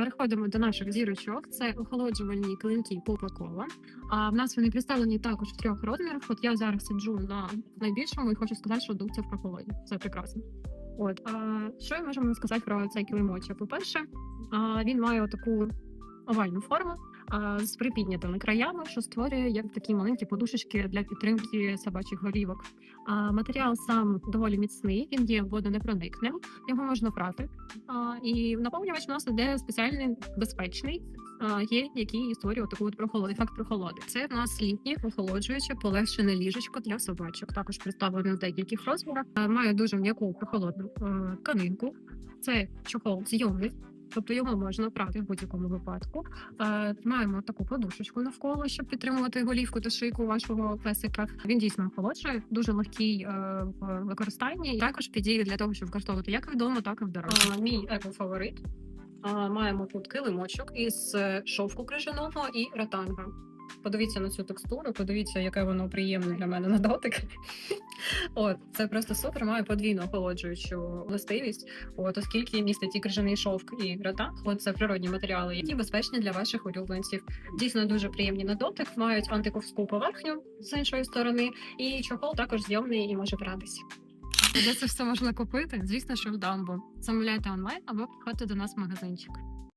переходимо до наших зірочок. Це охолоджувальні клинки Coca-Cola. А в нас вони представлені також в трьох розмірах. От я зараз сиджу на найбільшому і хочу сказати, що дух це в прохолоді. Це прекрасно. От а, що ми можемо сказати про цей килимочок? По-перше, а, він має таку овальну форму з припіднятими краями, що створює як такі маленькі подушечки для підтримки собачих голівок. А, матеріал сам доволі міцний, він є водонепроникним, його можна прати. І наповнювач у нас іде спеціальний безпечний, є, який створює таку от прохолоду, ефект прохолоди. Це в нас літнє охолоджуюче полегшене ліжечко для собачок. Також представлено в деяких розмірах. Має дуже м'яку прохолодну тканинку. Це чохол зйомний. Тобто його можна прати в будь-якому випадку. Е, маємо таку подушечку навколо, щоб підтримувати голівку та шийку вашого песика. Він дійсно охолоджує, дуже легкий е, в використанні. Також підійде для того, щоб використовувати як вдома, так і в дорогу. Е, мій еко-фаворит. Маємо тут килимочок із шовку крижаного і ратанга. Подивіться на цю текстуру, подивіться, яке воно приємне для мене на дотик. От, це просто супер, має подвійну охолоджуючу властивість. От, оскільки містить і крижаний шовк і ратанг, от це природні матеріали, які безпечні для ваших улюбленців. Дійсно дуже приємні на дотик, мають антиковську поверхню з іншої сторони, і чохол також зйомний і може братися. Де це все можна купити? Звісно, що в Дамбо. Замовляйте онлайн або приходьте до нас в магазинчик.